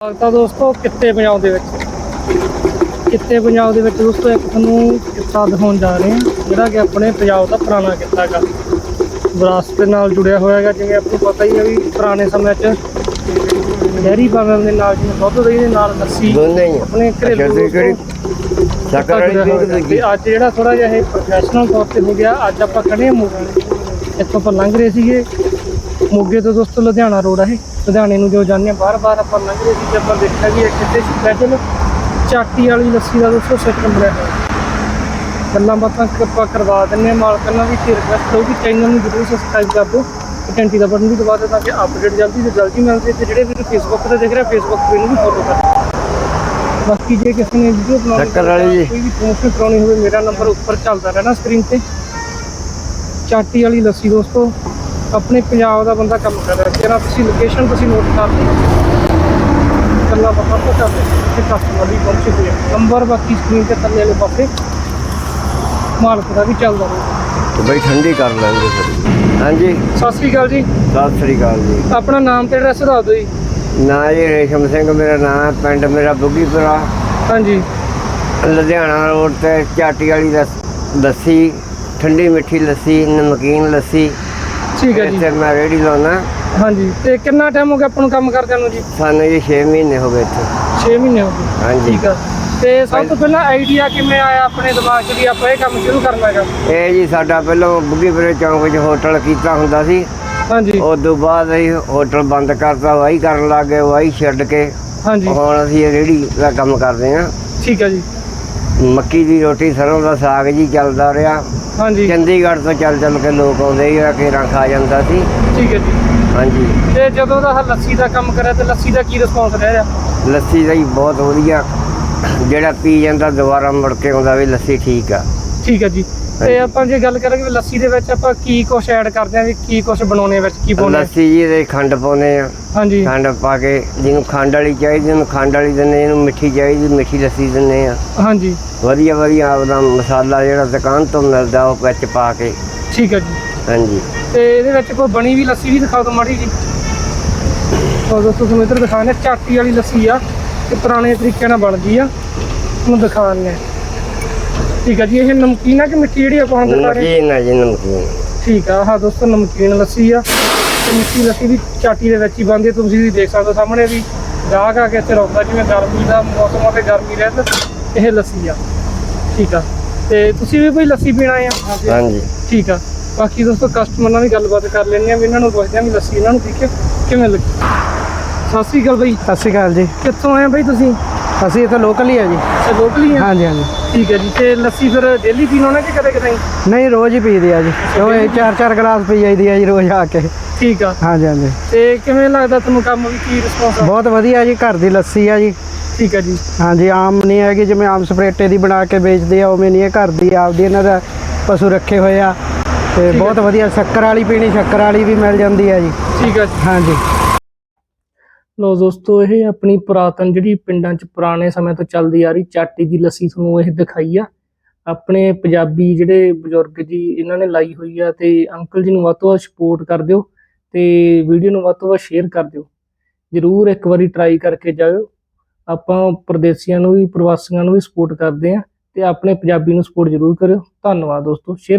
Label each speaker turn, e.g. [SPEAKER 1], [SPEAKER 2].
[SPEAKER 1] ਤਾਂ ਦੋਸਤੋ ਕਿੱਤੇ ਪੰਜਾਬ ਦੇ ਵਿੱਚ। ਕਿੱਤੇ ਪੰਜਾਬ ਦੇ ਵਿੱਚ ਦੋਸਤੋ ਇੱਕ ਤੁਹਾਨੂੰ ਕਿੱਤਾ ਦਿਖਾਉਣ ਜਾ ਰਹੇ ਹਾਂ ਜਿਹੜਾ ਕਿ ਆਪਣੇ ਪੰਜਾਬ ਦਾ ਪੁਰਾਣਾ ਕਿੱਤਾ ਹੈਗਾ। ਵਿਰਾਸਤ ਨਾਲ ਜੁੜਿਆ ਹੋਇਆ ਹੈਗਾ ਜਿਵੇਂ ਆਪਾਂ ਨੂੰ ਪਤਾ ਹੀ ਹੈ ਵੀ ਪੁਰਾਣੇ ਸਮੇਂ 'ਚ ਡੈਰੀ ਫਾਰਮ ਦੇ ਨਾਲ ਜਿਵੇਂ ਦੁੱਧ ਦਹੀਂ ਦੇ ਨਾਲ ਲੱਸੀ ਆਪਣੇ ਘਰੇਲੂ
[SPEAKER 2] ਤੇ
[SPEAKER 1] ਅੱਜ ਜਿਹੜਾ ਥੋੜਾ ਜਿਹਾ ਇਹ ਪ੍ਰੋਫੈਸ਼ਨਲ ਤੌਰ ਤੇ ਹੋ ਗਿਆ ਅੱਜ ਆਪਾਂ ਖੜੇ ਹਾਂ ਮੋਗੇ। ਇੱਥੋਂ ਆਪਾਂ ਲੰਘ ਰਹੇ ਸੀਗੇ। ਮੋਗੇ ਤੋਂ ਦੋਸਤੋ ਲੁਧਿਆਣਾ ਰੋਡ ਹੈ ਇਹ। ਲੁਧਿਆਣੇ ਨੂੰ ਜੋ ਜਾਂਦੇ ਆ ਬਾਰ-ਬਾਰ ਆਪਾਂ ਲੰਘ ਰਹੇ ਸੀ ਆਪਾਂ ਦੇਖਿਆ ਵੀ ਇੱਥੇ ਸਪੈਸ਼ਲ ਚਾਟੀ ਵਾਲੀ ਲੱਸੀ ਦਾ ਦੋਸਤੋ ਸਿਸਟਮ ਬਣਿਆ ਹੋਇਆ ਗੱਲਾਂ ਬਾਤਾਂ ਕ- ਆਪਾਂ ਕਰਵਾ ਦਿੰਨੇ ਆ ਮਾਲਕਾਂ ਨਾਲ ਵੀ ਰਿਕਵੈਸਟ ਹੋਊਗੀ ਚੈਨਲ ਨੂੰ ਜ਼ਰੂਰ ਸਬਸਕ੍ਰਾਈਬ ਕਰ ਦਿਓ। ਘੰਟੀ ਦਾ ਬਟਨ ਵੀ ਦਬਾ ਦਿਓ ਤਾਂ ਕਿ ਅਪਡੇਟ ਜਲਦੀ ਤੋਂ ਜਲਦੀ ਮਿਲ ਜੇ ਤੇ ਜਿਹੜੇ ਵੀਰ ਫੇਸਬੁੱਕ ਤੇ ਦੇਖ ਰਹੇ ਫੇਸਬੁੱਕ ਤੇ ਨੂੰ ਵੀ ਫੋਲੋ ਕਰ ਬਾਕੀ ਜੇ ਕਿਸੇ ਨੇ ਵੀਡੀਓ ਬਣਾਉਣੀ
[SPEAKER 2] ਸ਼ੱਕਰ ਵਾਲੀ ਜੀ।
[SPEAKER 1] ਕੋਈ ਵੀ ਪ੍ਰੋਮੋਸ਼ਨ ਕਰਾਉਣੀ ਹੋਵੇ ਮੇਰਾ ਨੰਬਰ ਉੱਪਰ ਚੱਲਦਾ ਰਹਿਣਾ ਸਕਰੀਨ ਤੇ। ਚਾਟੀ ਵਾਲੀ ਲੱਸੀ ਦੋਸਤੋ ਆਪਣੇ ਪੰਜਾਬ ਦਾ ਬੰਦਾ ਕੰਮ ਕਰ ਰਿਹਾ। ਜਿਹੜਾ ਤੁਸੀਂ ਲੋਕੇਸ਼ਨ ਤੁਸੀਂ ਨੋਟ ਕਰ ਲਈ ਗੱਲਾਂ ਬਾਤਾਂ ਤੋਂ ਕਰਦੇ। ਤੇ ਕਸਟਮਰ ਵੀ ਪਹੁੰਚੇ ਹੋਏ। ਨੰਬਰ ਬਾਕੀ ਸਕਰੀਨ ਤੇ ਥੱਲੇ ਵਾਲੇ ਪਾਸੇ। ਮਾਲਕ ਦਾ ਵੀ ਚੱਲਦਾ ਰਹੂਗਾ
[SPEAKER 2] ਤੇ ਬਈ ਠੰਡੀ ਕਰ ਲੈਂਦੇ ਫਿਰ। ਹਾਂਜੀ।
[SPEAKER 1] ਸਤਿ ਸ੍ਰੀ ਅਕਾਲ ਜੀ।
[SPEAKER 2] ਸਤਿ ਸ੍ਰੀ ਅਕਾਲ ਜੀ।
[SPEAKER 1] ਆਪਣਾ ਨਾਮ ਤੇ ਐਡਰੈਸ ਦੱਸ ਦਿਓ ਜੀ।
[SPEAKER 2] ਨਾਂ ਜੀ ਰੇਸ਼ਮ ਸਿੰਘ ਮੇਰਾ ਨਾਮ ਹੈ। ਪਿੰਡ ਮੇਰਾ ਬੁੱਗੀਪੁਰਾ।
[SPEAKER 1] ਹਾਂਜੀ।
[SPEAKER 2] ਲੁਧਿਆਣਾ ਰੋਡ ਤੇ ਚਾਟੀ ਵਾਲੀ ਲੱਸੀ ਠੰਡੀ ਮਿੱਠੀ ਲੱਸੀ ਨਮਕੀਨ ਲੱਸੀ।
[SPEAKER 1] ਠੀਕ ਹੈ ਜੀ।
[SPEAKER 2] ਇੱਥੇ ਮੈਂ ਰੇੜੀ ਲਾਉਣਾ।
[SPEAKER 1] ਹਾਂਜੀ ਤੇ ਕਿੰਨਾ ਟਾਈਮ ਹੋ ਗਿਆ ਆਪਾਂ ਨੂੰ ਕੰਮ ਕਰਦਿਆਂ ਨੂੰ ਜੀ?
[SPEAKER 2] ਸਾਨੂੰ ਜੀ 6 ਮਹੀਨੇ ਹੋ ਗਏ ਇੱਥੇ।
[SPEAKER 1] 6 ਮਹੀਨੇ ਹੋ ਗਏ।
[SPEAKER 2] ਹਾਂਜੀ।
[SPEAKER 1] ਠੀਕ ਆ। ਤੇ ਸਭ ਤੋਂ ਪਹਿਲਾਂ ਆਈਡੀਆ ਕਿਵੇਂ ਆਇਆ ਆਪਣੇ ਦਿਮਾਗ 'ਚ ਵੀ ਆਪਾਂ ਇਹ ਕੰਮ ਸ਼ੁਰੂ ਕਰਨਾ ਹੈਗਾ?
[SPEAKER 2] ਇਹ ਜੀ ਸਾਡਾ ਪਹਿਲਾਂ ਬੁੱਗੀਪੁਰੇ ਚੌਂਕ 'ਚ ਹੋਟਲ ਕੀਤਾ ਹੁੰਦਾ ਸੀ।
[SPEAKER 1] ਹਾਂਜੀ।
[SPEAKER 2] ਉਸ ਤੋਂ ਬਾਅਦ ਅਸੀਂ ਹੋਟਲ ਬੰਦ ਕਰਤਾ ਵਾਹੀ ਕਰਨ ਲੱਗ ਗਏ ਵਾਹੀ ਛੱਡ ਕੇ।
[SPEAKER 1] ਹਾਂਜੀ।
[SPEAKER 2] ਹੁਣ ਅਸੀਂ ਇਹ ਰੇੜੀ ਦਾ ਕੰਮ ਕਰਦੇ ਹਾਂ।
[SPEAKER 1] ਠੀਕ ਹੈ ਜੀ।
[SPEAKER 2] ਮੱਕੀ ਦੀ ਰੋਟੀ ਸਰੋਂ ਦਾ ਸਾਗ ਜੀ ਚੱਲਦਾ ਰਿਹਾ।
[SPEAKER 1] ਹਾਂਜੀ।
[SPEAKER 2] ਚੰਡੀਗੜ੍ਹ ਤੋਂ ਚੱਲ ਚੱਲ ਕੇ ਲੋਕ ਆਉਂਦੇ ਸੀ ਕੇਰਾਂ ਖਾ ਜਾਂਦਾ ਸੀ।
[SPEAKER 1] ਠੀਕ ਹੈ ਜੀ।
[SPEAKER 2] ਹਾਂਜੀ।
[SPEAKER 1] ਤੇ ਜਦੋਂ ਦਾ ਆਹ ਲੱਸੀ ਦਾ ਕੰਮ ਕਰਿਆ ਤੇ ਲੱਸੀ ਦਾ ਕੀ ਰਿਸਪੌਂਸ ਰਹਿ ਰਿਹਾ?
[SPEAKER 2] ਲੱਸੀ ਦਾ ਹੀ ਬਹੁਤ ਵਧੀਆ। ਜਿਹੜਾ ਪੀ ਜਾਂਦਾ ਦੁਬਾਰਾ ਮੁੜ ਕੇ ਆਉਂਦਾ ਵੀ ਲੱਸੀ ਠੀਕ ਆ।
[SPEAKER 1] ਠੀਕ ਹੈ ਜੀ। ਤੇ ਆਪਾਂ ਜੇ ਗੱਲ ਕਰਾਂਗੇ ਵੀ ਲੱਸੀ ਦੇ ਵਿੱਚ ਆਪਾਂ ਕੀ ਕੁਛ ਐਡ ਕਰਦੇ ਆਂ ਵੀ ਕੀ ਕੁਛ ਬਣਾਉਣੇ ਵਿੱਚ ਕੀ ਪਾਉਣਾ
[SPEAKER 2] ਲੱਸੀ ਜੀ ਦੇ ਖੰਡ ਪਾਉਂਦੇ ਆ
[SPEAKER 1] ਹਾਂਜੀ।
[SPEAKER 2] ਖੰਡ ਪਾ ਕੇ ਜਿਹਨੂੰ ਖੰਡ ਵਾਲੀ ਚਾਹੀਦੀ ਉਹਨੂੰ ਖੰਡ ਵਾਲੀ ਦਿੰਦੇ ਇਹਨੂੰ ਮਿੱਠੀ ਚਾਹੀਦੀ ਮਿੱਠੀ ਲੱਸੀ ਦਿੰਦੇ ਆ
[SPEAKER 1] ਹਾਂਜੀ।
[SPEAKER 2] ਵਧੀਆ ਵਧੀਆ ਆਪਦਾ ਮਸਾਲਾ ਜਿਹੜਾ ਦੁਕਾਨ ਤੋਂ ਮਿਲਦਾ ਉਹ ਵਿੱਚ ਪਾ ਕੇ।
[SPEAKER 1] ਠੀਕ ਹੈ ਜੀ।
[SPEAKER 2] ਹਾਂਜੀ।
[SPEAKER 1] ਤੇ ਇਹਦੇ ਵਿੱਚ ਕੋਈ ਬਣੀ ਵੀ ਲੱਸੀ ਵੀ ਦਿਖਾਓ ਤਾਂ ਮਾੜੀ ਜੀ। ਉਹ ਦੋਸਤੋ ਤੁਹਾਨੂੰ ਇੱਧਰ ਦਿਖਾਣੇ ਚਾਟੀ ਵਾਲੀ ਲੱਸੀ ਆ ਤੇ ਪੁਰਾਣੇ ਤਰੀਕੇ ਨਾਲ ਬਣਦੀ ਆ। ਤੁਹਾਨੂੰ ਦਿਖਾਣੇ ਠੀਕ ਆ ਜੀ ਇਹ ਨਮਕੀਨ ਆ ਕਿ ਮਿੱਠੀ ਜਿਹੜੀ ਆਪਾਂ ਹੁਣ ਦਿਖਾ ਰਹੇ
[SPEAKER 2] ਨਮਕੀਨ ਆ ਜੀ ਨਮਕੀਨ।
[SPEAKER 1] ਠੀਕ ਆ ਹਾਂ ਦੋਸਤੋ ਨਮਕੀਨ ਲੱਸੀ ਆ। ਤੇ ਮਿੱਠੀ ਲੱਸੀ ਵੀ ਚਾਟੀ ਦੇ ਵਿੱਚ ਹੀ ਬਣਦੀ ਆ। ਤੁਸੀਂ ਵੀ ਦੇਖ ਸਕਦੇ ਹੋ ਸਾਹਮਣੇ ਵੀ ਗਾਹਕ ਆ ਕੇ ਇੱਥੇ ਰੁਕਦਾ ਜਿਵੇਂ ਗਰਮੀ ਦਾ ਮੌਸਮ ਆ ਤੇ ਗਰਮੀ ਰਹਿਤ ਇਹ ਲੱਸੀ ਆ। ਠੀਕ ਆ ਤੇ ਤੁਸੀਂ ਵੀ ਕੋਈ ਲੱਸੀ ਪੀਣਾ ਆ?
[SPEAKER 2] ਹਾਂਜੀ।
[SPEAKER 1] ਠੀਕ ਆ ਬਾਕੀ ਦੋਸਤੋ ਕਸਟਮਰ ਨਾਲ ਵੀ ਗੱਲਬਾਤ ਕਰ ਲੈਂਦੇ ਆ ਵੀ ਇਹਨਾਂ ਨੂੰ ਪੁੱਛਦੇ ਆ ਵੀ ਲੱਸੀ ਇਹਨਾਂ ਨੂੰ ਠੀਕ ਹੈ ਕਿਵੇਂ ਲੱਗੀ? ਸਤਿ ਸ੍ਰੀ ਅਕਾਲ ਬਾਈ।
[SPEAKER 3] ਸਤਿ ਸ਼੍ਰੀ ਅਕਾਲ ਜੀ।
[SPEAKER 1] ਕਿੱਥੋਂ ਆਏ ਆ ਬਾਈ ਤੁਸੀਂ?
[SPEAKER 3] ਅਸੀਂ ਇੱਥੇ ਲੋਕਲ ਹੀ ਆ ਜੀ।
[SPEAKER 1] ਅੱਛਾ ਲੋਕਲੀ ਆ?
[SPEAKER 3] ਹਾਂਜੀ ਹਾਂਜੀ।
[SPEAKER 1] ਠੀਕ ਹੈ ਜੀ ਤੇ ਲੱਸੀ ਫਿਰ ਡੇਲੀ ਪੀਣਾ ਨਾ ਕਿ ਕਦੇ ਕਦੇ?
[SPEAKER 3] ਨਹੀਂ ਰੋਜ਼ ਹੀ ਪੀਦੇ ਆ ਜੀ। ਉਹ ਇਹ ਚਾਰ ਚਾਰ ਗਲਾਸ ਪੀ ਜਾਈਦੀ ਆ ਜੀ ਰੋਜ਼ ਆ ਕੇ।
[SPEAKER 1] ਠੀਕ ਆ।
[SPEAKER 3] ਹਾਂਜੀ ਹਾਂਜੀ।
[SPEAKER 1] ਤੇ ਕਿਵੇਂ ਲੱਗਦਾ ਤੁਹਾਨੂੰ ਕੰਮ ਵੀ ਕੀ ਰਿਸਪੌਂਸ ਆ?
[SPEAKER 3] ਬਹੁਤ ਵਧੀਆ ਜੀ ਘਰ ਦੀ ਲੱਸੀ ਆ ਜੀ।
[SPEAKER 1] ਠੀਕ ਹੈ ਜੀ।
[SPEAKER 3] ਹਾਂਜੀ ਆਮ ਨਹੀਂ ਹੈਗੀ ਜਿਵੇਂ ਆਮ ਸਪਰੇਟੇ ਦੀ ਬਣਾ ਕੇ ਵੇਚਦੇ ਆ ਉਵੇਂ ਨਹੀਂ ਇਹ ਘਰ ਦੀ ਆਪਦੀ ਇਹਨਾਂ ਦਾ ਪਸ਼ੂ ਰੱਖੇ ਹੋਏ ਆ। ਤੇ ਬਹੁਤ ਵਧੀਆ ਸ਼ੱਕਰ ਵਾਲੀ ਪੀਣੀ ਸ਼ੱਕਰ ਵਾਲੀ ਵੀ ਮਿਲ ਜਾਂਦੀ ਆ ਜੀ।
[SPEAKER 1] ਠੀਕ ਆ ਜੀ।
[SPEAKER 3] ਹਾਂਜੀ।
[SPEAKER 1] ਲੋ ਦੋਸਤੋ, ਇਹ ਆਪਣੀ ਪੁਰਾਤਨ ਜਿਹੜੀ ਪਿੰਡਾਂ 'ਚ ਪੁਰਾਣੇ ਸਮੇਂ ਤੋਂ ਚੱਲਦੀ ਆ ਰਹੀ ਚਾਟੀ ਦੀ ਲੱਸੀ ਤੁਹਾਨੂੰ ਇਹ ਦਿਖਾਈ ਆ। ਆਪਣੇ ਪੰਜਾਬੀ ਜਿਹੜੇ ਬਜ਼ੁਰਗ ਜੀ, ਇਹਨਾਂ ਨੇ ਲਾਈ ਹੋਈ ਆ ਤੇ ਅੰਕਲ ਜੀ ਨੂੰ ਵੱਧ ਤੋਂ ਵੱਧ ਸਪੋਰਟ ਕਰ ਦਿਓ ਤੇ ਵੀਡੀਓ ਨੂੰ ਵੱਧ ਤੋਂ ਵੱਧ ਸ਼ੇਅਰ ਕਰ ਦਿਓ। ਜਰੂਰ ਇੱਕ ਵਾਰੀ ਟਰਾਈ ਕਰਕੇ ਜਾਇਓ। ਆਪਾਂ ਪ੍ਰਦੇਸੀਆਂ ਨੂੰ ਵੀ, ਪ੍ਰਵਾਸੀਆਂ ਨੂੰ ਵੀ ਸਪੋਰਟ ਕਰਦੇ ਆ ਤੇ ਆਪਣੇ ਪੰਜਾਬੀ ਨੂੰ ਸਪੋਰਟ ਜਰੂਰ ਕਰਿਓ। ਧੰਨਵਾਦ ਦੋਸਤੋ ਸ਼ੇਅਰ